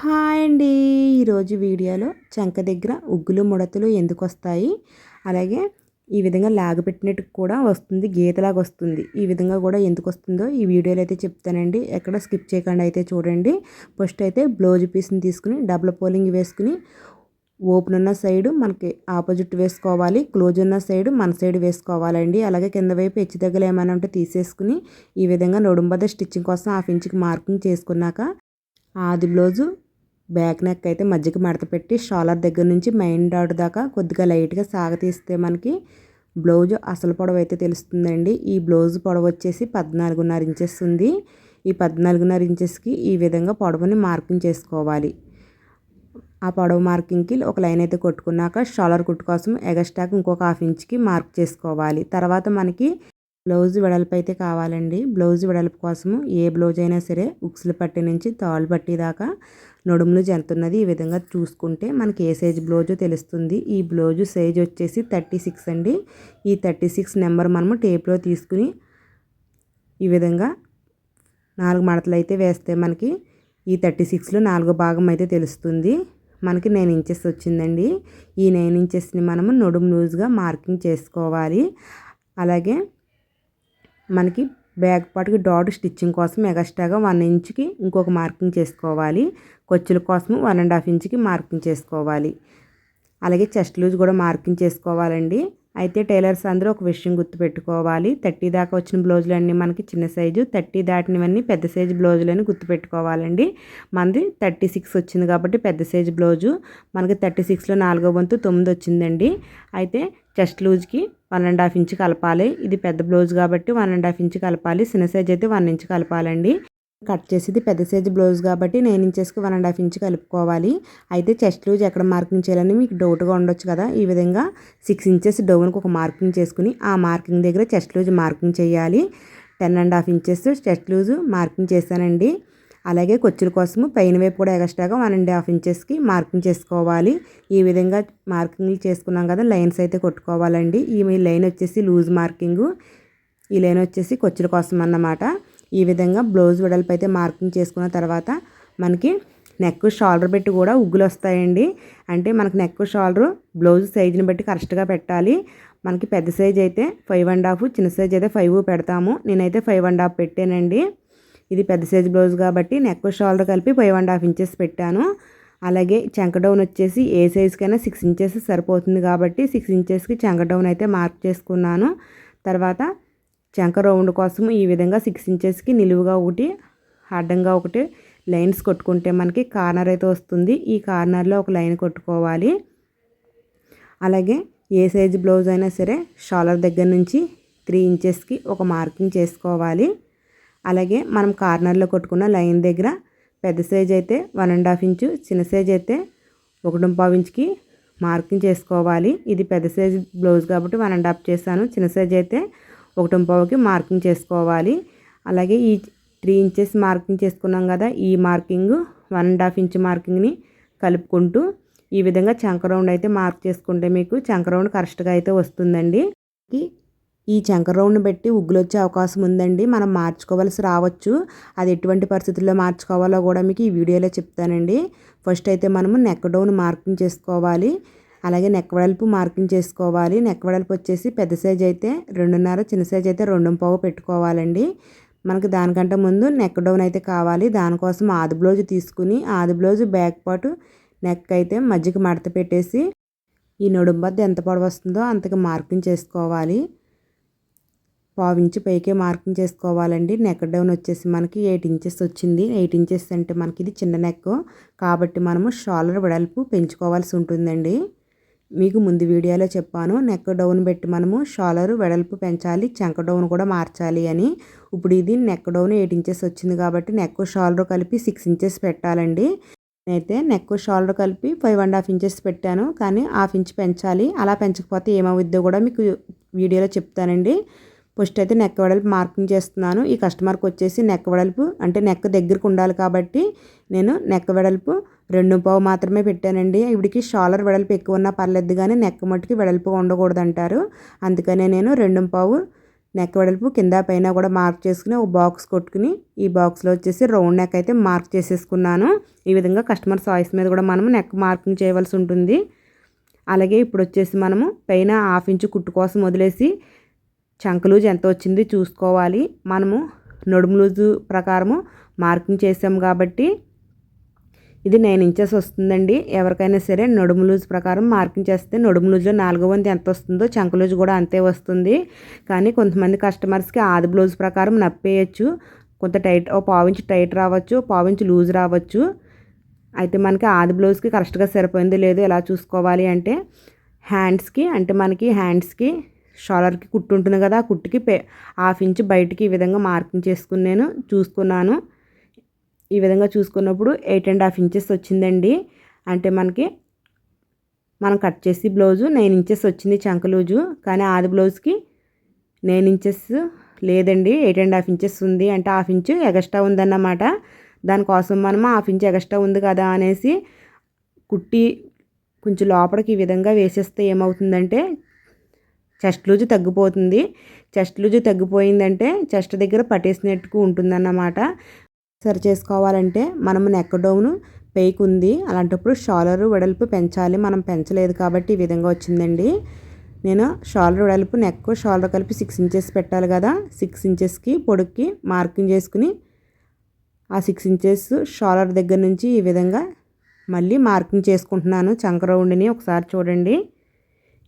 Hi అండి. ఈరోజు వీడియోలో చంక దగ్గర ఉగ్గులు ముడతలు ఎందుకు వస్తాయి అలాగే ఈ విధంగా లాగపెట్టినట్టు కూడా వస్తుంది గీతలాగా వస్తుంది. ఈ విధంగా కూడా ఎందుకు వస్తుందో ఈ వీడియోలో అయితే చెప్తానండి. ఎక్కడ స్కిప్ చేయకుండా అయితే చూడండి. ఫస్ట్ అయితే బ్లౌజ్ పీస్ని తీసుకుని డబుల్ పోలింగ్ వేసుకుని ఓపెన్ ఉన్న సైడ్ మనకి ఆపోజిట్ వేసుకోవాలి క్లోజ్ ఉన్న సైడ్ మన సైడ్ వేసుకోవాలండి. అలాగే కింద వైపు హెచ్చు దగ్గర ఏమైనా ఉంటే తీసేసుకుని ఈ విధంగా నడుంబద స్టిచ్చింగ్ కోసం హాఫ్ ఇంచుకి మార్కింగ్ చేసుకున్నాక ఆది బ్లౌజు బ్యాక్ నెక్ అయితే మధ్యకి మడత పెట్టి షాలర్ దగ్గర నుంచి మెయిన్ డాట్ దాకా కొద్దిగా లైట్గా సాగతీస్తే మనకి బ్లౌజ్ అసలు పొడవు అయితే తెలుస్తుందండి. ఈ బ్లౌజ్ పొడవు వచ్చేసి పద్నాలుగున్నర ఇంచెస్ ఉంది. ఈ పద్నాలుగున్నర ఇంచెస్కి ఈ విధంగా పొడవుని మార్కింగ్ చేసుకోవాలి. ఆ పొడవు మార్కింగ్కి ఒక లైన్ అయితే కొట్టుకున్నాక షాలర్ కుట్టు కోసం ఎగస్టాక్ ఇంకొక హాఫ్ ఇంచ్కి మార్క్ చేసుకోవాలి. తర్వాత మనకి బ్లౌజ్ వెడల్పు అయితే కావాలండి. బ్లౌజ్ వెడల్పు కోసము ఏ బ్లౌజ్ అయినా సరే ఉక్సులు పట్టి నుంచి తాళ్ళు పట్టి దాకా నడుములు జంతున్నది ఈ విధంగా చూసుకుంటే మనకి ఏ సైజ్ బ్లౌజో తెలుస్తుంది. ఈ బ్లౌజు సైజ్ వచ్చేసి థర్టీ సిక్స్ అండి. ఈ థర్టీ సిక్స్ నెంబర్ మనము టేప్లో తీసుకుని ఈ విధంగా నాలుగు మడతలు అయితే వేస్తే మనకి ఈ థర్టీ సిక్స్లో నాలుగో భాగం అయితే తెలుస్తుంది. మనకి నైన్ ఇంచెస్ వచ్చిందండి. ఈ నైన్ ఇంచెస్ని మనము నడుము లూజ్గా మార్కింగ్ చేసుకోవాలి. అలాగే మనకి బ్యాక్ పార్ట్కి డాట్ స్టిచ్చింగ్ కోసం ఎగస్ట్రాగా వన్ ఇంచ్కి ఇంకొక మార్కింగ్ చేసుకోవాలి. కొచ్చుల కోసం వన్ అండ్ హాఫ్ ఇంచ్కి మార్కింగ్ చేసుకోవాలి. అలాగే చెస్ట్ లూజ్ కూడా మార్కింగ్ చేసుకోవాలండి. అయితే టైలర్స్ అందరూ ఒక విషయం గుర్తుపెట్టుకోవాలి. థర్టీ దాకా వచ్చిన బ్లౌజులు అన్నీ మనకి చిన్న సైజు థర్టీ దాటినవన్నీ పెద్ద సైజు బ్లౌజులు అని గుర్తుపెట్టుకోవాలండి. మనది థర్టీ సిక్స్ వచ్చింది కాబట్టి పెద్ద సైజు బ్లౌజు మనకి థర్టీ సిక్స్లో నాలుగో వంతు తొమ్మిది వచ్చిందండి. అయితే చెస్ట్ లూజ్కి వన్ అండ్ హాఫ్ ఇంచ్ కలపాలి. ఇది పెద్ద బ్లౌజ్ కాబట్టి వన్ అండ్ హాఫ్ ఇంచ్ కలపాలి. చిన్న సైజ్ అయితే వన్ ఇంచ్ కలపాలండి. కట్ చేసేది పెద్ద సైజ్ బ్లౌజ్ కాబట్టి నైన్ ఇంచెస్కి వన్ అండ్ హాఫ్ ఇంచ్ కలుపుకోవాలి. అయితే చెస్ట్ లూజ్ ఎక్కడ మార్కింగ్ చేయాలని మీకు డౌట్గా ఉండొచ్చు కదా. ఈ విధంగా సిక్స్ ఇంచెస్ డౌన్కి ఒక మార్కింగ్ చేసుకుని ఆ మార్కింగ్ దగ్గర చెస్ట్ లూజ్ మార్కింగ్ చేయాలి. Ten and half inches chest loose marking చేశానండి. అలాగే కొచ్చుల కోసము పైన వైపు కూడా ఎక్స్ట్రాగా వన్ అండ్ హాఫ్ ఇంచెస్కి మార్కింగ్ చేసుకోవాలి. ఈ విధంగా మార్కింగ్లు చేసుకున్నాం కదా లైన్స్ అయితే కొట్టుకోవాలండి. ఈ లైన్ వచ్చేసి లూజ్ మార్కింగు. ఈ లైన్ వచ్చేసి కొచ్చుల కోసం అన్నమాట. ఈ విధంగా బ్లౌజ్ వెడల్పు అయితే మార్కింగ్ చేసుకున్న తర్వాత మనకి నెక్ షోల్డర్ పెట్టి కూడా ఉగ్గులు వస్తాయండి. అంటే మనకు నెక్ షోల్డర్ బ్లౌజ్ సైజుని బట్టి కరెక్ట్గా పెట్టాలి. మనకి పెద్ద సైజ్ అయితే ఫైవ్ అండ్ హాఫ్ చిన్న సైజ్ అయితే ఫైవ్ పెడతాము. నేనైతే ఫైవ్ అండ్ హాఫ్ పెట్టానండి. ఇది పెద్ద సైజ్ బ్లౌజ్ కాబట్టి నెక్ షాల్తో కలిపి ఫైవ్ అండ్ హాఫ్ ఇంచెస్ పెట్టాను. అలాగే చంక డౌన్ వచ్చేసి ఏ సైజ్కైనా సిక్స్ ఇంచెస్ సరిపోతుంది కాబట్టి సిక్స్ ఇంచెస్కి చంక డౌన్ అయితే మార్క్ చేసుకున్నాను. తర్వాత చంక రౌండ్ కోసం ఈ విధంగా సిక్స్ ఇంచెస్కి నిలువుగా ఒకటి అడ్డంగా ఒకటి లైన్స్ కొట్టుకుంటే మనకి కార్నర్ అయితే వస్తుంది. ఈ కార్నర్లో ఒక లైన్ కొట్టుకోవాలి. అలాగే ఏ సైజ్ బ్లౌజ్ అయినా సరే షాలర్ దగ్గర నుంచి త్రీ ఇంచెస్కి ఒక మార్కింగ్ చేసుకోవాలి. అలాగే మనం కార్నర్లో కొట్టుకున్న లైన్ దగ్గర పెద్ద సైజ్ అయితే వన్ అండ్ హాఫ్ ఇంచు చిన్న సైజ్ అయితే ఒకటి పావు ఇంచుకి మార్కింగ్ చేసుకోవాలి. ఇది పెద్ద సైజ్ బ్లౌజ్ కాబట్టి వన్ అండ్ హాఫ్ చేశాను. చిన్న సైజ్ అయితే ఒకటి పావుకి మార్కింగ్ చేసుకోవాలి. అలాగే ఈ త్రీ ఇంచెస్ మార్కింగ్ చేసుకున్నాం కదా ఈ marking one and half inch మార్కింగ్ని కలుపుకుంటూ ఈ విధంగా చంక రౌండ్ అయితే మార్క్ చేసుకుంటే మీకు చంక రౌండ్ కరెక్ట్గా అయితే వస్తుందండి. ఈ చంకరౌండ్ని బట్టి పెట్టి ఉగ్గులు వచ్చే అవకాశం ఉందండి. మనం మార్చుకోవాల్సి రావచ్చు. అది ఎటువంటి పరిస్థితుల్లో మార్చుకోవాలో కూడా మీకు ఈ వీడియోలో చెప్తానండి. ఫస్ట్ అయితే మనము నెక్ డౌన్ మార్కింగ్ చేసుకోవాలి. అలాగే నెక్ వెడల్పు మార్కింగ్ చేసుకోవాలి. నెక్ వెడల్పు వచ్చేసి పెద్ద సైజ్ అయితే రెండున్నర చిన్న సైజ్ అయితే రెండు పావు పెట్టుకోవాలండి. మనకు దానికంటే ముందు నెక్ డౌన్ అయితే కావాలి. దానికోసం ఆది బ్లౌజ్ తీసుకుని ఆది బ్లౌజ్ బ్యాక్ పాటు నెక్ అయితే మధ్యకి మడత పెట్టేసి ఈ నడుంబద్ద ఎంత పొడవు వస్తుందో అంతకు మార్కింగ్ చేసుకోవాలి. పావించి పైకే మార్కింగ్ చేసుకోవాలండి. నెక్ డౌన్ వచ్చేసి మనకి ఎయిట్ ఇంచెస్ వచ్చింది. ఎయిట్ ఇంచెస్ అంటే మనకి ఇది చిన్న నెక్. కాబట్టి మనము షాలర్ వెడల్పు పెంచుకోవాల్సి ఉంటుందండి. మీకు ముందు వీడియోలో చెప్పాను. నెక్ డౌన్ పెట్టి మనము షాలరు వెడల్పు పెంచాలి. చెంక డౌన్ కూడా మార్చాలి అని. ఇప్పుడు ఇది నెక్ డౌన్ ఎయిట్ ఇంచెస్ వచ్చింది కాబట్టి నెక్ షాలరు కలిపి సిక్స్ ఇంచెస్ పెట్టాలండి. నేనైతే నెక్ షోల్డర్ కలిపి ఫైవ్ అండ్ హాఫ్ ఇంచెస్ పెట్టాను. కానీ హాఫ్ ఇంచ్ పెంచాలి. అలా పెంచకపోతే ఏమవుద్దో కూడా మీకు వీడియోలో చెప్తానండి. ఫస్ట్ అయితే నెక్ వెడల్పు మార్కింగ్ చేస్తున్నాను. ఈ కస్టమర్కి వచ్చేసి నెక్ వెడల్పు అంటే నెక్ దగ్గరకు ఉండాలి కాబట్టి నేను నెక్ వెడల్పు రెండు పావు మాత్రమే పెట్టానండి. ఇవిడికి షాలర్ వెడల్పు ఎక్కువ ఉన్నా పర్లేదు కానీ నెక్ మట్టుకి వెడల్పు ఉండకూడదు అంటారు అందుకనే నేను రెండు పావు నెక్ వెడల్పు కింద పైన కూడా మార్క్ చేసుకుని ఒక బాక్స్ కొట్టుకుని ఈ బాక్స్లో వచ్చేసి రౌండ్ నెక్ అయితే మార్క్ చేసేసుకున్నాను. ఈ విధంగా కస్టమర్ సాయిస్ మీద కూడా మనము నెక్ మార్కింగ్ చేయవలసి ఉంటుంది. అలాగే ఇప్పుడు వచ్చేసి మనము పైన హాఫ్ ఇంచు కుట్టు కోసం వదిలేసి చంక లూజ్ ఎంత వచ్చింది చూసుకోవాలి. మనము నడుము లూజు ప్రకారము మార్కింగ్ చేసాము కాబట్టి ఇది నైన్ ఇంచెస్ వస్తుందండి. ఎవరికైనా సరే నడుము లూజ్ ప్రకారం మార్కింగ్ చేస్తే నడుము లూజ్లో నాలుగో వంతు ఎంత వస్తుందో చంక లూజ్ కూడా అంతే వస్తుంది. కానీ కొంతమంది కస్టమర్స్కి ఆది బ్లౌజ్ ప్రకారం నప్పేయచ్చు. కొంత టైట్ ఓ పావించి టైట్ రావచ్చు పావించి లూజ్ రావచ్చు. అయితే మనకి ఆది బ్లౌజ్కి కరెక్ట్గా సరిపోయింది లేదు ఎలా చూసుకోవాలి అంటే హ్యాండ్స్కి అంటే మనకి హ్యాండ్స్కి షాలర్కి కుట్టు ఉంటుంది కదా ఆ కుట్టుకి హాఫ్ ఇంచ్ బయటికి ఈ విధంగా మార్కింగ్ చేసుకుని నేను చూసుకున్నాను. ఈ విధంగా చూసుకున్నప్పుడు ఎయిట్ అండ్ హాఫ్ ఇంచెస్ వచ్చిందండి. అంటే మనకి మనం కట్ చేసి బ్లౌజు నైన్ ఇంచెస్ వచ్చింది చంకలూజు కానీ ఆది బ్లౌజ్కి నైన్ ఇంచెస్ లేదండి. ఎయిట్ అండ్ హాఫ్ ఇంచెస్ ఉంది అంటే హాఫ్ ఇంచు ఎగస్ట్రా ఉందన్నమాట. దానికోసం మనం హాఫ్ ఇంచ్ ఎగస్ట్రా ఉంది కదా అనేసి కుట్టి కొంచెం లోపలికి ఈ విధంగా వేసేస్తే ఏమవుతుందంటే చెస్ట్ లూజు తగ్గిపోతుంది. చెస్ట్ లూజు తగ్గిపోయిందంటే చెస్ట్ దగ్గర పట్టేసినట్టుకు ఉంటుందన్నమాట. సరి చేసుకోవాలంటే మనం నెక్ డౌన్ పేక్ ఉంది. అలాంటప్పుడు షాలర్ వెడల్పు పెంచాలి. మనం పెంచలేదు కాబట్టి ఈ విధంగా వచ్చిందండి. నేను షాలర్ వెడల్పు నెక్ షాలర్ కలిపి సిక్స్ ఇంచెస్ పెట్టాలి కదా. సిక్స్ ఇంచెస్కి పొడుక్కి మార్కింగ్ చేసుకుని ఆ సిక్స్ ఇంచెస్ షాలర్ దగ్గర నుంచి ఈ విధంగా మళ్ళీ మార్కింగ్ చేసుకుంటున్నాను. చంక రౌండ్ని ఒకసారి చూడండి.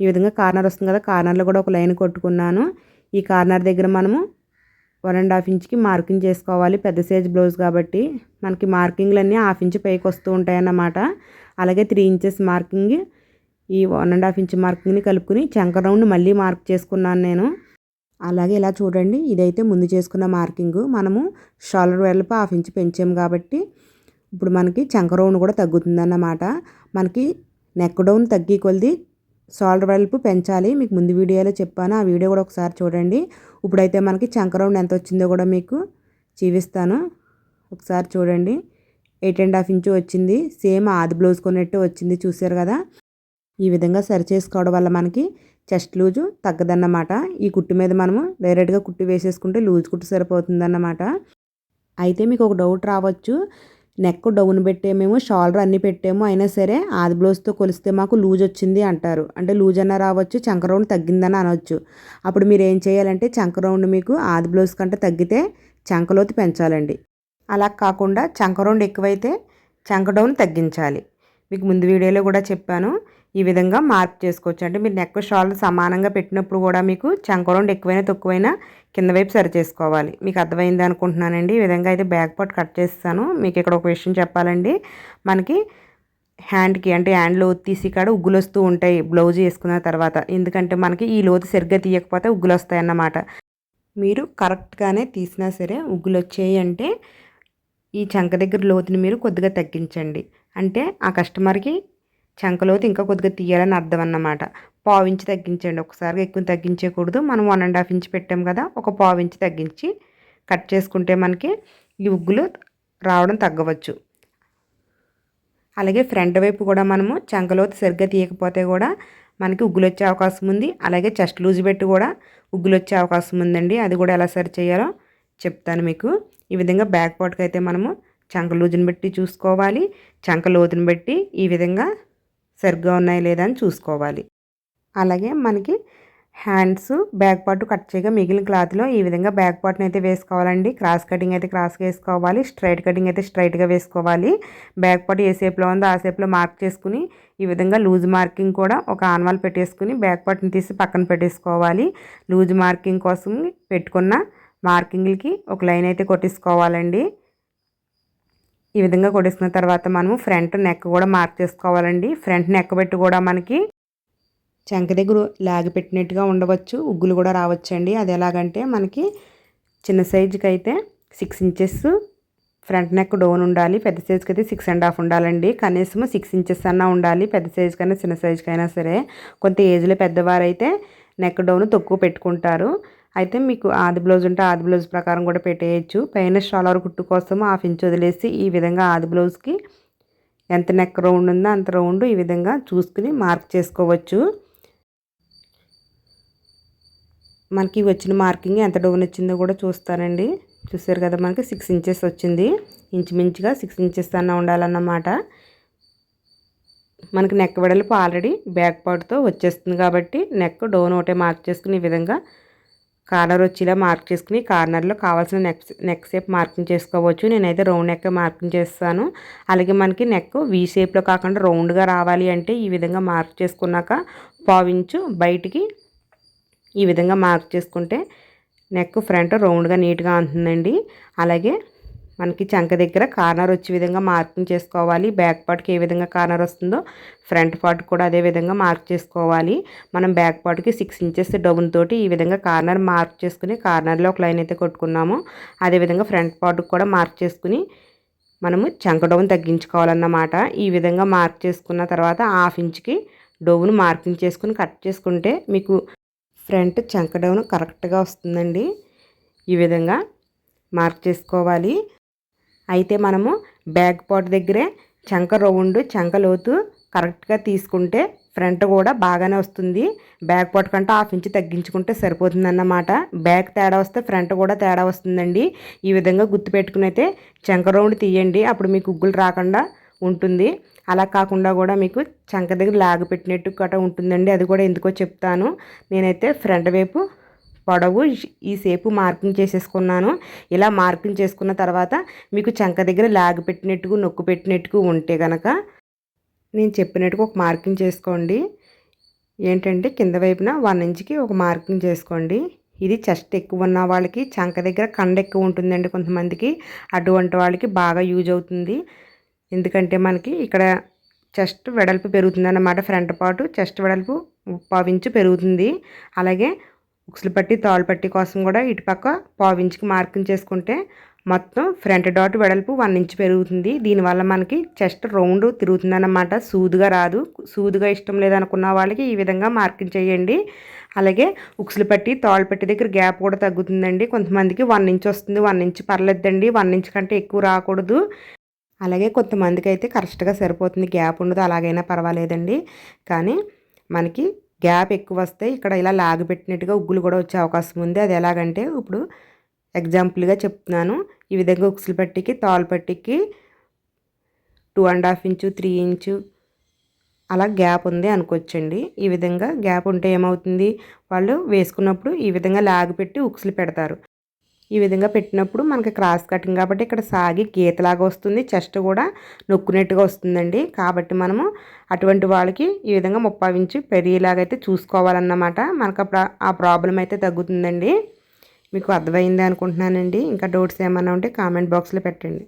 ఈ విధంగా కార్నర్ వస్తుంది కదా కార్నర్లో కూడా ఒక లైన్ కొట్టుకున్నాను. ఈ కార్నర్ దగ్గర మనము వన్ అండ్ హాఫ్ ఇంచ్కి మార్కింగ్ చేసుకోవాలి. పెద్ద సైజ్ బ్లౌజ్ కాబట్టి మనకి మార్కింగ్లన్నీ హాఫ్ ఇంచ్ పైకి వస్తూ ఉంటాయన్నమాట. అలాగే త్రీ ఇంచెస్ మార్కింగ్ ఈ వన్ అండ్ హాఫ్ ఇంచ్ మార్కింగ్ని కలుపుకుని చంక రౌండ్ మళ్ళీ మార్క్ చేసుకున్నాను నేను. అలాగే ఇలా చూడండి ఇదైతే ముందు చేసుకున్న మార్కింగ్. మనము షోల్డర్ వెడల్పు హాఫ్ ఇంచ్ పెంచాము కాబట్టి ఇప్పుడు మనకి చంక రౌండ్ కూడా తగ్గుతుందన్నమాట. మనకి నెక్ డౌన్ తగ్గి కొలిది సాల్ట్ వెడల్పు పెంచాలి. మీకు ముందు వీడియోలో చెప్పాను. ఆ వీడియో కూడా ఒకసారి చూడండి. ఇప్పుడైతే మనకి చంకరౌండ్ ఎంత వచ్చిందో కూడా మీకు చూపిస్తాను. ఒకసారి చూడండి. ఎయిట్ అండ్ హాఫ్ ఇంచు వచ్చింది. సేమ్ ఆది బ్లౌజ్ కొన్నట్టు వచ్చింది. చూసారు కదా? ఈ విధంగా సరి చేసుకోవడం వల్ల మనకి చెస్ట్ లూజు తగ్గదన్నమాట. ఈ కుట్టు మీద మనము డైరెక్ట్గా కుట్టు వేసేసుకుంటే లూజ్ కుట్టు సరిపోతుందన్నమాట. అయితే మీకు ఒక డౌట్ రావచ్చు. నెక్ డౌన్ పెట్టేమేమో షాల్డర్ అన్నీ పెట్టేమో అయినా సరే ఆది బ్లౌజ్తో కొలిస్తే మాకు లూజ్ వచ్చింది అంటారు. అంటే లూజ్ అన్న రావచ్చు చంక రౌండ్ తగ్గిందని అనవచ్చు అప్పుడు మీరు ఏం చేయాలంటే చంక రౌండ్ మీకు ఆది బ్లౌజ్ కంటే తగ్గితే చంకలోతి పెంచాలండి. అలా కాకుండా చంక రౌండ్ ఎక్కువైతే చంక డౌన్ తగ్గించాలి. మీకు ముందు వీడియోలో కూడా చెప్పాను. ఈ విధంగా మార్పు చేసుకోవచ్చు. అంటే మీరు నెక్ షాల్ సమానంగా పెట్టినప్పుడు కూడా మీకు చంక ఎక్కువైనా తక్కువైనా కింద వైపు సరి చేసుకోవాలి. మీకు అర్థమైంది అనుకుంటున్నానండి. ఈ విధంగా అయితే బ్యాక్ పార్ట్ కట్ చేస్తాను. మీకు ఇక్కడ ఒక విషయం చెప్పాలండి. మనకి హ్యాండ్కి అంటే హ్యాండ్ లోతు తీసి కాడ ఉగ్గులు వస్తూ ఉంటాయి. బ్లౌజ్ వేసుకున్న తర్వాత ఎందుకంటే మనకి ఈ లోతు సరిగ్గా తీయకపోతే ఉగ్గులు వస్తాయి అన్నమాట మీరు కరెక్ట్గానే తీసినా సరే ఉగ్గులు వచ్చాయి అంటే ఈ చంక దగ్గర లోతుని మీరు కొద్దిగా తగ్గించండి. అంటే ఆ కస్టమర్కి చంకలోతు ఇంకా కొద్దిగా తీయాలని అర్థం అన్నమాట పావు ఇంచు తగ్గించండి. ఒకసారిగా ఎక్కువ తగ్గించకూడదు. మనం వన్ అండ్ హాఫ్ ఇంచ్ పెట్టాం కదా ఒక పావు ఇంచు తగ్గించి కట్ చేసుకుంటే మనకి ఈ ఉగ్గులు రావడం తగ్గవచ్చు. అలాగే ఫ్రంట్ వైపు కూడా మనము చంకలోతు సరిగ్గా తీయకపోతే కూడా మనకి ఉగ్గులు వచ్చే అవకాశం ఉంది. అలాగే చెస్ట్ లూజ్ పెట్టి కూడా ఉగ్గులు వచ్చే అవకాశం ఉందండి. అది కూడా ఎలా సరి చేయాలో చెప్తాను మీకు. ఈ విధంగా బ్యాక్ పార్ట్కి అయితే మనము చంక లూజుని బట్టి చూసుకోవాలి. చంక లోతుని బట్టి ఈ విధంగా సరిగ్గా ఉన్నాయి లేదా అని చూసుకోవాలి. అలాగే మనకి హ్యాండ్స్ బ్యాక్ పార్ట్ కట్ చేయగా మిగిలిన క్లాత్లో ఈ విధంగా బ్యాక్ పార్ట్ని అయితే వేసుకోవాలండి. క్రాస్ కటింగ్ అయితే క్రాస్గా వేసుకోవాలి. స్ట్రైట్ కటింగ్ అయితే స్ట్రైట్గా వేసుకోవాలి. బ్యాక్ పార్ట్ ఏ షేప్లో ఉందో ఆ షేప్లో మార్క్ చేసుకుని ఈ విధంగా లూజ్ మార్కింగ్ కూడా ఒక ఆన్వాల్ పెట్టేసుకుని బ్యాక్ పార్ట్ని తీసి పక్కన పెట్టేసుకోవాలి. లూజ్ మార్కింగ్ కోసం పెట్టుకున్న మార్కింగ్లకి ఒక లైన్ అయితే కొట్టేసుకోవాలండి. ఈ విధంగా కొడేసిన తర్వాత మనము ఫ్రంట్ నెక్ కూడా మార్క్ చేసుకోవాలండి. ఫ్రంట్ నెక్ పెట్టి కూడా మనకి చెంక దగ్గర లాగి పెట్టినట్టుగా ఉండవచ్చు. ఉగ్గులు కూడా రావచ్చండి. అది ఎలాగంటే మనకి చిన్న సైజుకి అయితే six inches front neck down ఉండాలి. పెద్ద సైజుకి అయితే సిక్స్ అండ్ హాఫ్ ఉండాలండి. కనీసం సిక్స్ ఇంచెస్ అన్నా ఉండాలి. పెద్ద సైజు కన్నా చిన్న సైజుకైనా సరే. కొంత ఏజ్లో పెద్దవారైతే నెక్ డౌన్ తక్కువ పెట్టుకుంటారు. అయితే మీకు ఆది బ్లౌజ్ ఉంటే ఆది బ్లౌజ్ ప్రకారం కూడా పెట్టేయచ్చు. పైన షాలర్ కుట్టు కోసం హాఫ్ ఇంచ్ వదిలేసి ఈ విధంగా ఆది బ్లౌజ్కి ఎంత నెక్ రౌండ్ ఉందో అంత రౌండ్ ఈ విధంగా చూసుకుని మార్క్ చేసుకోవచ్చు. మనకి వచ్చిన మార్కింగ్ ఎంత డౌన్ వచ్చిందో కూడా చూస్తానండి. చూసారు కదా మనకి సిక్స్ ఇంచెస్ వచ్చింది. ఇంచుమించుగా సిక్స్ ఇంచెస్ అన్న ఉండాలన్నమాట. మనకి నెక్ వెడల్పు ఆల్రెడీ బ్యాక్ పార్ట్తో వచ్చేస్తుంది కాబట్టి నెక్ డౌన్ ఒకటే మార్క్ చేసుకుని ఈ విధంగా కార్నర్ వచ్చేలా మార్క్ చేసుకుని కార్నర్లో కావాల్సిన నెక్ నెక్ షేప్ మార్కింగ్ చేసుకోవచ్చు. నేనైతే రౌండ్ నెక్ మార్కింగ్ చేస్తాను. అలాగే మనకి నెక్ వీ షేప్లో కాకుండా రౌండ్గా రావాలి అంటే ఈ విధంగా మార్క్ చేసుకున్నాక పావించు బయటికి ఈ విధంగా మార్క్ చేసుకుంటే నెక్ ఫ్రంట్ రౌండ్గా నీట్గా ఉంటుందండి. అలాగే మనకి చంక దగ్గర కార్నర్ వచ్చే విధంగా మార్కింగ్ చేసుకోవాలి. బ్యాక్ పార్ట్కి ఏ విధంగా కార్నర్ వస్తుందో ఫ్రంట్ పార్ట్ కూడా అదే విధంగా మార్క్ చేసుకోవాలి. మనం బ్యాక్ పార్ట్కి సిక్స్ ఇంచెస్ డౌన్ తోటి ఈ విధంగా కార్నర్ మార్క్ చేసుకుని కార్నర్లో ఒక లైన్ అయితే కొట్టుకున్నాము. అదేవిధంగా ఫ్రంట్ పార్ట్కి కూడా మార్క్ చేసుకుని మనము చంక డౌన్ తగ్గించుకోవాలన్నమాట. ఈ విధంగా మార్క్ చేసుకున్న తర్వాత హాఫ్ ఇంచ్కి డౌన్ మార్కింగ్ చేసుకుని కట్ చేసుకుంటే మీకు ఫ్రంట్ చంక డౌన్ కరెక్ట్గా వస్తుందండి. ఈ విధంగా మార్క్ చేసుకోవాలి. అయితే మనము బ్యాక్ పార్ట్ దగ్గరే చంక రౌండ్ చంక లోతు కరెక్ట్గా తీసుకుంటే ఫ్రంట్ కూడా బాగానే వస్తుంది. బ్యాక్ పార్ట్ కంటే హాఫ్ ఇంచ్ తగ్గించుకుంటే సరిపోతుందన్నమాట. బ్యాక్ తేడా వస్తే ఫ్రంట్ కూడా తేడా వస్తుందండి. ఈ విధంగా గుర్తుపెట్టుకుని అయితే చంక రౌండ్ తీయండి. అప్పుడు మీకు ఉగ్గులు రాకుండా ఉంటుంది. అలా కాకుండా కూడా మీకు చంక దగ్గర లాగు పెట్టినట్టు గట్రా ఉంటుందండి. అది కూడా ఎందుకో చెప్తాను. నేనైతే ఫ్రంట్ వైపు పొడవు. ఈ సేపు మార్కింగ్ చేసేసుకున్నాను. ఇలా మార్కింగ్ చేసుకున్న తర్వాత మీకు చంక దగ్గర లాగ్ పెట్టినట్టుకు నొక్కు పెట్టినట్టుకు ఉంటే కనుక నేను చెప్పినట్టుగా ఒక మార్కింగ్ చేసుకోండి. ఏంటంటే కింద వైపున వన్ ఇంచ్కి ఒక మార్కింగ్ చేసుకోండి. ఇది చెస్ట్ ఎక్కువ ఉన్న వాళ్ళకి చంక దగ్గర కండ ఎక్కువ ఉంటుందండి కొంతమందికి. అటువంటి వాళ్ళకి బాగా యూజ్ అవుతుంది. ఎందుకంటే మనకి ఇక్కడ చెస్ట్ వెడల్పు పెరుగుతుంది అన్నమాట ఫ్రంట్ పాటు చెస్ట్ వెడల్పు ఇంచు పెరుగుతుంది. అలాగే ఉక్సులు పట్టి తాళ్ళు పట్టి కోసం కూడా ఇటుపక్క పావించికి మార్కింగ్ చేసుకుంటే మొత్తం ఫ్రంట్ డాట్ వెడల్పు వన్ ఇంచ్ పెరుగుతుంది. దీనివల్ల మనకి చెస్ట్ రౌండ్ తిరుగుతుంది అన్నమాట సూదుగా రాదు. సూదుగా ఇష్టం లేదనుకున్న వాళ్ళకి ఈ విధంగా మార్కింగ్ చేయండి. అలాగే ఉక్సులు పట్టి తాళ్ళు పట్టి దగ్గర గ్యాప్ కూడా తగ్గుతుందండి. కొంతమందికి వన్ ఇంచ్ వస్తుంది. వన్ ఇంచ్ పర్లేదండి. వన్ ఇంచ్ కంటే ఎక్కువ రాకూడదు. అలాగే కొంతమందికి అయితే కరెక్ట్గా సరిపోతుంది. గ్యాప్ ఉండదు. అలాగైనా పర్వాలేదండి. కానీ మనకి గ్యాప్ ఎక్కువ వస్తే ఇక్కడ ఇలా లాగబెట్టినట్టుగా ఉగ్గులు కూడా వచ్చే అవకాశం ఉంది. అది ఎలాగంటే ఇప్పుడు ఎగ్జాంపుల్గా చెప్తున్నాను. ఈ విధంగా ఉక్సులు పట్టికి తాలు పట్టికి two and half inch three inch అలా గ్యాప్ ఉంది అనుకోవచ్చండి. ఈ విధంగా గ్యాప్ ఉంటే ఏమవుతుంది? వాళ్ళు వేసుకున్నప్పుడు ఈ విధంగా లాగిపెట్టి ఉక్సులు పెడతారు. ఈ విధంగా పెట్టినప్పుడు మనకి క్రాస్ కటింగ్ కాబట్టి ఇక్కడ సాగి గీతలాగా వస్తుంది చెస్ట్ కూడా నొక్కునట్టుగా వస్తుందండి. కాబట్టి మనము అటువంటి వాళ్ళకి ఈ విధంగా ముప్పై ఇంచు పెరిగేలాగైతే చూసుకోవాలన్నమాట. మనకు ఆ ప్రాబ్లం అయితే తగ్గుతుందండి. మీకు అర్థమైంది అనుకుంటున్నానండి. ఇంకా డౌట్స్ ఏమైనా ఉంటే కామెంట్ బాక్స్లో పెట్టండి.